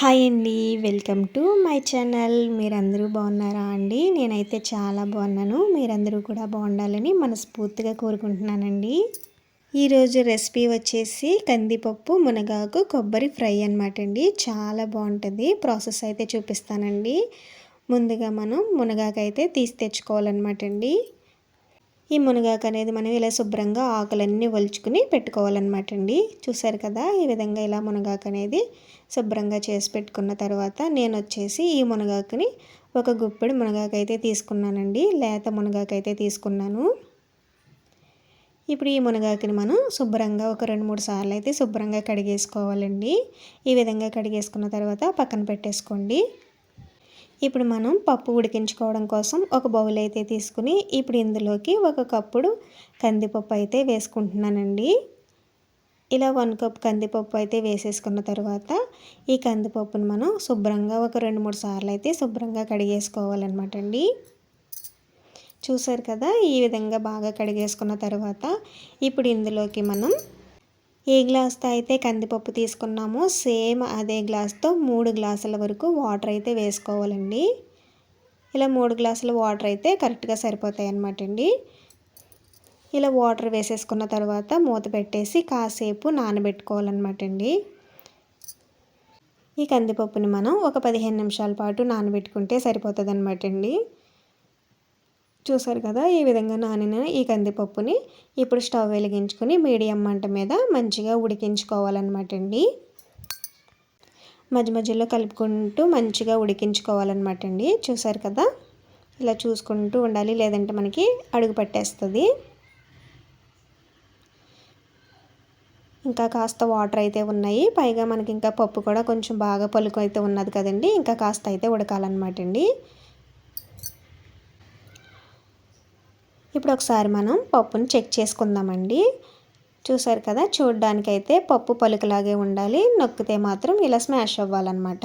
Hi అండి welcome to my channel మీరందరూ బాగున్నారా అండి? నేనైతే చాలా బాగున్నాను. మీరందరూ కూడా బాగుండాలని మనస్ఫూర్తిగా కోరుకుంటున్నానండి. ఈరోజు రెసిపీ వచ్చేసి కందిపప్పు మునగాకు కొబ్బరి ఫ్రై అనమాట అండి. చాలా బాగుంటుంది. ప్రాసెస్ అయితే చూపిస్తానండి. ముందుగా మనం మునగాకు అయితే తీసి తెచ్చుకోవాలన్నమాట అండి. ఈ మునగాకు అనేది మనం ఇలా శుభ్రంగా ఆకులన్నీ ఒలుచుకుని పెట్టుకోవాలన్నమాట అండి. చూసారు కదా ఈ విధంగా ఇలా మునగాకు అనేది శుభ్రంగా చేసి పెట్టుకున్న తర్వాత నేను వచ్చేసి ఈ మునగాకుని ఒక గుప్పెడు మునగాకు అయితే తీసుకున్నానండి. లేత మునగాకు అయితే తీసుకున్నాను. ఇప్పుడు ఈ మునగాకుని మనం శుభ్రంగా ఒక రెండు మూడు సార్లు అయితే శుభ్రంగా కడిగేసుకోవాలండి. ఈ విధంగా కడిగేసుకున్న తర్వాత పక్కన పెట్టేసుకోండి. ఇప్పుడు మనం పప్పు ఉడికించుకోవడం కోసం ఒక బౌల్ అయితే తీసుకుని ఇప్పుడు ఇందులోకి ఒక కప్పుడు కందిపప్పు అయితే వేసుకుంటున్నానండి. ఇలా వన్ కప్ కందిపప్పు అయితే వేసేసుకున్న తర్వాత ఈ కందిపప్పును మనం శుభ్రంగా ఒక రెండు మూడు సార్లు అయితే శుభ్రంగా కడిగేసుకోవాలన్నమాట అండి. చూసారు కదా? ఈ విధంగా బాగా కడిగేసుకున్న తర్వాత ఇప్పుడు ఇందులోకి మనం ఏ గ్లాస్తో అయితే కందిపప్పు తీసుకున్నామో. సేమ్ అదే గ్లాస్తో మూడు గ్లాసుల వరకు వాటర్ అయితే వేసుకోవాలండి. ఇలా మూడు గ్లాసుల వాటర్ అయితే కరెక్ట్గా సరిపోతాయి అన్నమాట అండి. ఇలా వాటర్ వేసేసుకున్న తర్వాత మూత పెట్టేసి కాసేపు నానబెట్టుకోవాలన్నమాట అండి. ఈ కందిపప్పుని మనం ఒక పదిహేను నిమిషాల పాటు నానబెట్టుకుంటే సరిపోతుంది అనమాట అండి. చూసారు కదా ఈ విధంగా నానిన ఈ కందిపప్పుని ఇప్పుడు స్టవ్ వెలిగించుకొని మీడియం మంట మీద మంచిగా ఉడికించుకోవాలన్నమాట అండి. మధ్య మధ్యలో కలుపుకుంటూ మంచిగా ఉడికించుకోవాలన్నమాట అండి. చూసారు కదా ఇలా చూసుకుంటూ ఉండాలి లేదంటే మనకి అడుగు పట్టేస్తుంది. ఇంకా కాస్త వాటర్ అయితే ఉన్నాయి. పైగా మనకి ఇంకా పప్పు కూడా కొంచెం బాగా పలుకు అయితే ఉన్నది కదండి ఇంకా కాస్త అయితే ఉడకాలన్నమాట అండి. ఇప్పుడు ఒకసారి మనం పప్పుని చెక్ చేసుకుందామండి. చూసారు కదా చూడడానికైతే పప్పు పలుకులాగే ఉండాలి. నొక్కితే మాత్రం ఇలా స్మాష్ అవ్వాలన్నమాట.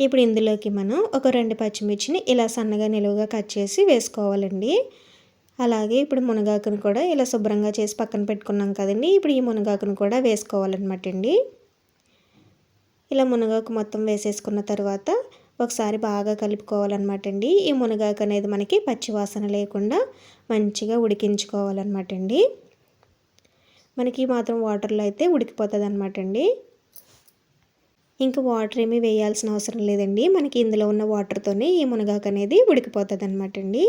ఇప్పుడు ఇందులోకి మనం ఒక రెండు పచ్చిమిర్చిని ఇలా సన్నగా నిలువుగా కట్ చేసి వేసుకోవాలండి. అలాగే ఇప్పుడు మునగాకును కూడా ఇలా శుభ్రంగా చేసి పక్కన పెట్టుకున్నాం కదండి. ఇప్పుడు ఈ మునగాకును కూడా వేసుకోవాలన్నమాట అండి. ఇలా మునగాకు మొత్తం వేసేసుకున్న తర్వాత ఒకసారి బాగా కలుపుకోవాలన్నమాట అండి ఈ మునగాకు అనేది మనకి పచ్చివాసన లేకుండా మంచిగా ఉడికించుకోవాలన్నమాట అండి మనకి మాత్రం వాటర్లో అయితే ఉడికిపోతుంది అనమాట అండి ఇంకా వాటర్ ఏమీ వేయాల్సిన అవసరం లేదండి. మనకి ఇందులో ఉన్న వాటర్తోనే ఈ మునగాకు అనేది ఉడికిపోతుంది అనమాట అండి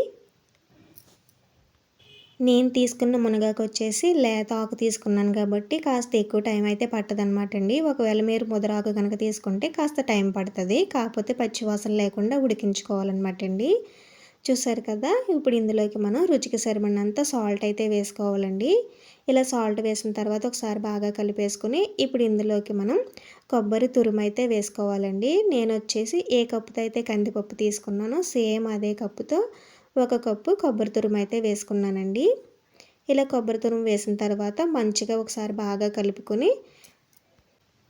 నేను తీసుకున్న మునగాకు వచ్చేసి లేత ఆకు తీసుకున్నాను కాబట్టి కాస్త ఎక్కువ టైం అయితే పట్టదనమాట అండి. ఒకవేళ మీరు ముదరాకు కనుక తీసుకుంటే కాస్త టైం పడుతుంది. కాకపోతే పచ్చివాసన లేకుండా ఉడికించుకోవాలన్నమాట అండి. చూసారు కదా? ఇప్పుడు ఇందులోకి మనం రుచికి సరిపడినంత సాల్ట్ అయితే వేసుకోవాలండి. ఇలా సాల్ట్ వేసిన తర్వాత ఒకసారి బాగా కలిపేసుకుని ఇప్పుడు ఇందులోకి మనం కొబ్బరి తురుము అయితే వేసుకోవాలండి. నేను వచ్చేసి ఏ కప్పుతో అయితే కందిపప్పు తీసుకున్నానో సేమ్ అదే కప్పుతో ఒక కప్పు కొబ్బరి తురుము అయితే వేసుకున్నానండి. ఇలా కొబ్బరి తురుము వేసిన తర్వాత మంచిగా ఒకసారి బాగా కలుపుకొని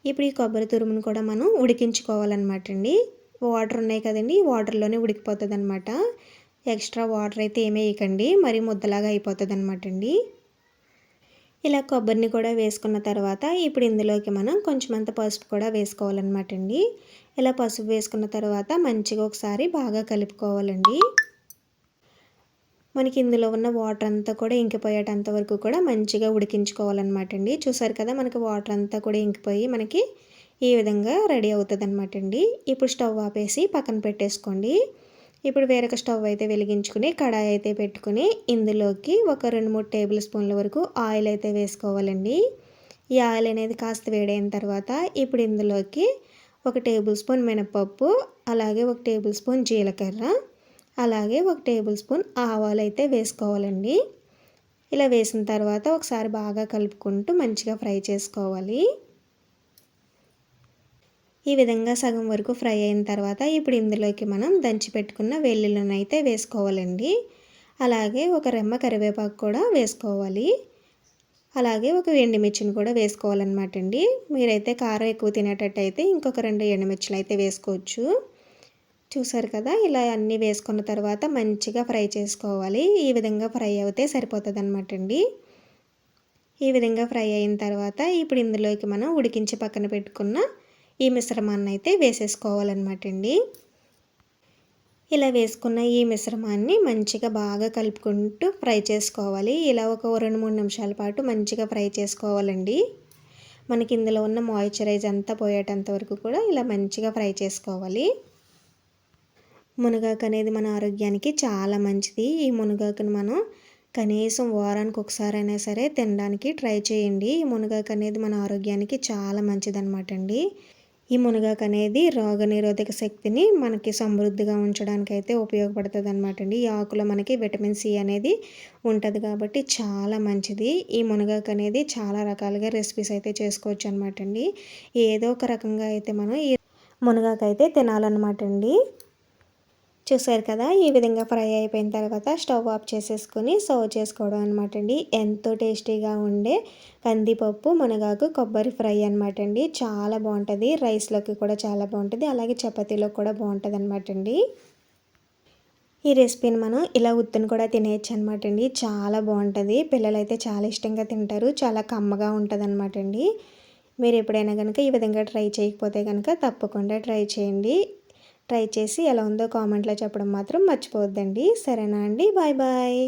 ఇప్పుడు ఈ కొబ్బరి తురుమును కూడా మనం ఉడికించుకోవాలన్నమాట అండి వాటర్ ఉన్నాయి కదండి వాటర్లోనే ఉడికిపోతుంది అనమాట ఎక్స్ట్రా వాటర్ అయితే ఏమేయకండి మరి ముద్దలాగా అయిపోతుంది అనమాట అండి ఇలా కొబ్బరిని కూడా వేసుకున్న తర్వాత ఇప్పుడు ఇందులోకి మనం కొంచెం అంత పసుపు కూడా వేసుకోవాలన్నమాట అండి ఇలా పసుపు వేసుకున్న తర్వాత మంచిగా ఒకసారి బాగా కలుపుకోవాలండి. మనకి ఇందులో ఉన్న వాటర్ అంతా కూడా ఇంకిపోయేటంత వరకు కూడా మంచిగా ఉడికించుకోవాలన్నమాట అండి. చూసారు కదా మనకి వాటర్ అంతా కూడా ఇంకిపోయి మనకి ఈ విధంగా రెడీ అవుతుంది అనమాట అండి. ఇప్పుడు స్టవ్ ఆపేసి పక్కన పెట్టేసుకోండి. ఇప్పుడు వేరొక స్టవ్ అయితే వెలిగించుకుని కడాయి అయితే పెట్టుకుని ఇందులోకి ఒక రెండు మూడు టేబుల్ స్పూన్ల వరకు ఆయిల్ అయితే వేసుకోవాలండి. ఈ ఆయిల్ అనేది కాస్త వేడైన తర్వాత ఇప్పుడు ఇందులోకి ఒక టేబుల్ స్పూన్ మినపప్పు అలాగే ఒక టేబుల్ స్పూన్ జీలకర్ర అలాగే ఒక టేబుల్ స్పూన్ ఆవాలు అయితే వేసుకోవాలండి. ఇలా వేసిన తర్వాత ఒకసారి బాగా కలుపుకుంటూ మంచిగా ఫ్రై చేసుకోవాలి. ఈ విధంగా సగం వరకు ఫ్రై అయిన తర్వాత ఇప్పుడు ఇందులోకి మనం దంచి పెట్టుకున్న వెల్లుల్లిని అయితే వేసుకోవాలండి. అలాగే ఒక రెమ్మ కరివేపాకు కూడా వేసుకోవాలి. అలాగే ఒక ఎండుమిర్చిని కూడా వేసుకోవాలన్నమాట అండి. మీరైతే కారం ఎక్కువ తినేటట్టయితే ఇంకొక రెండు ఎండుమిర్చిలు అయితే వేసుకోవచ్చు. చూసారు కదా ఇలా అన్నీ వేసుకున్న తర్వాత మంచిగా ఫ్రై చేసుకోవాలి. ఈ విధంగా ఫ్రై అవుతే సరిపోతుంది అనమాట అండి. ఈ విధంగా ఫ్రై అయిన తర్వాత ఇప్పుడు ఇందులోకి మనం ఉడికించి పక్కన పెట్టుకున్న ఈ మిశ్రమాన్ని అయితే వేసేసుకోవాలన్నమాట అండి. ఇలా వేసుకున్న ఈ మిశ్రమాన్ని మంచిగా బాగా కలుపుకుంటూ ఫ్రై చేసుకోవాలి. ఇలా ఒక రెండు మూడు నిమిషాల పాటు మంచిగా ఫ్రై చేసుకోవాలండి. మనకి ఇందులో ఉన్న మాయిశ్చరైజ్ అంతా పోయేటంత వరకు కూడా ఇలా మంచిగా ఫ్రై చేసుకోవాలి. మునగాకు అనేది మన ఆరోగ్యానికి చాలా మంచిది. ఈ మునగాకును మనం కనీసం వారానికి ఒకసారి అయినా సరే తినడానికి ట్రై చేయండి. ఈ మునగాకు అనేది మన ఆరోగ్యానికి చాలా మంచిదన్నమాట అండి. ఈ మునగాకు అనేది రోగనిరోధక శక్తిని మనకి సమృద్ధిగా ఉంచడానికి అయితే ఉపయోగపడుతుంది అనమాట అండి. ఈ ఆకులో మనకి విటమిన్ సి అనేది ఉంటుంది కాబట్టి చాలా మంచిది. ఈ మునగాకు అనేది చాలా రకాలుగా రెసిపీస్ అయితే చేసుకోవచ్చు అనమాట అండి. ఏదో ఒక రకంగా అయితే మనం ఈ మునగాకు అయితే తినాలన్నమాట అండి. చూసారు కదా ఈ విధంగా ఫ్రై అయిపోయిన తర్వాత స్టవ్ ఆఫ్ చేసేసుకొని సర్వ్ చేసుకోవడం అనమాట అండి. ఎంతో టేస్టీగా ఉండే కందిపప్పు మునగాకు కొబ్బరి ఫ్రై అనమాట అండి. చాలా బాగుంటుంది. రైస్లోకి కూడా చాలా బాగుంటుంది. అలాగే చపాతీలో కూడా బాగుంటుంది అనమాట అండి. ఈ రెసిపీని మనం ఇలా ఉత్తుని కూడా తినేయచ్చు అనమాట అండి. చాలా బాగుంటుంది. పిల్లలు అయితే చాలా ఇష్టంగా తింటారు. చాలా కమ్మగా ఉంటుంది అనమాట అండి. మీరు ఎప్పుడైనా కనుక ఈ విధంగా ట్రై చేయకపోతే కనుక తప్పకుండా ట్రై చేయండి. ట్రై చేసి ఎలా ఉందో కామెంట్లో చెప్పడం మాత్రం మర్చిపోవద్దండి. సరేనా అండి? Bye bye.